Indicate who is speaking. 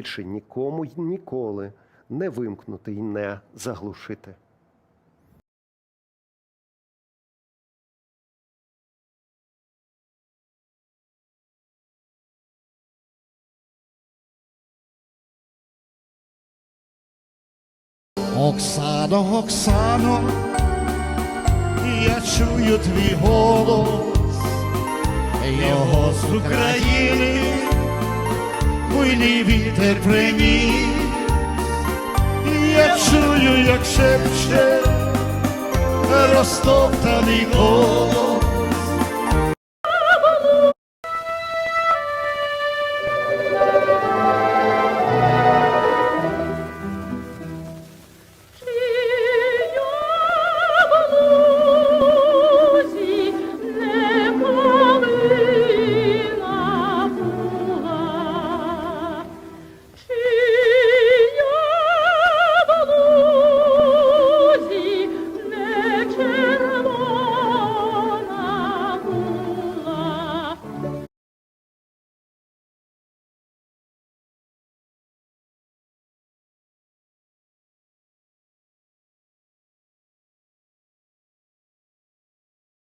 Speaker 1: більше нікому й ніколи не вимкнути й не заглушити.
Speaker 2: Оксано, Оксано, я чую твій голос, його з України, буйний вітер приніс, я чую, як шепче розтоптаний голос,